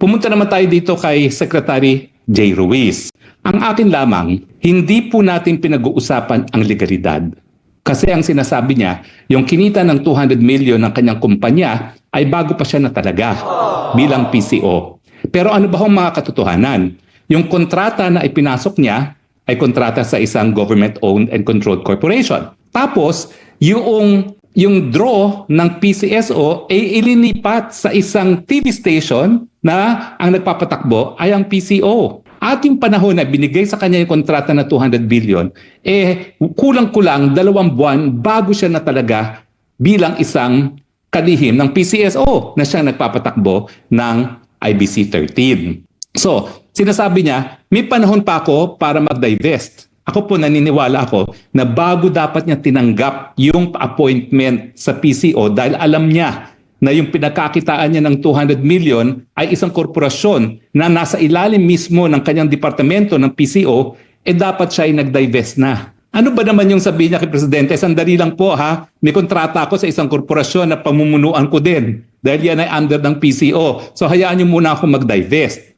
Pumunta naman tayo dito kay Secretary Jay Ruiz. Ang akin lamang, hindi po natin pinag-uusapan ang legalidad. Kasi ang sinasabi niya, yung kinita ng 200 million ng kanyang kumpanya ay bago pa siya na talaga bilang PCO. Pero ano ba ang mga katotohanan? Yung kontrata na ipinasok niya ay kontrata sa isang government-owned and controlled corporation. Tapos, yung yung draw ng PCSO ay ilinipat sa isang TV station na ang nagpapatakbo ay ang PCO. At yung panahon na binigay sa kanya yung kontrata na 200 billion, eh kulang-kulang dalawang buwan bago siya na talaga bilang isang kalihim ng PCSO na siya nagpapatakbo ng IBC 13. So, sinasabi niya, may panahon pa ako para mag-divest. Ako po naniniwala ako na bago dapat niya tinanggap yung appointment sa PCO dahil alam niya na yung pinagkakitaan niya ng 200 million ay isang korporasyon na nasa ilalim mismo ng kanyang departamento ng PCO, eh dapat siya ay nag-divest na. Ano ba naman yung sabihin niya kay Presidente? Sandali lang po ha, may kontrata ako sa isang korporasyon na pamumunuan ko din dahil yan ay under ng PCO. So hayaan niyo muna ako mag-divest.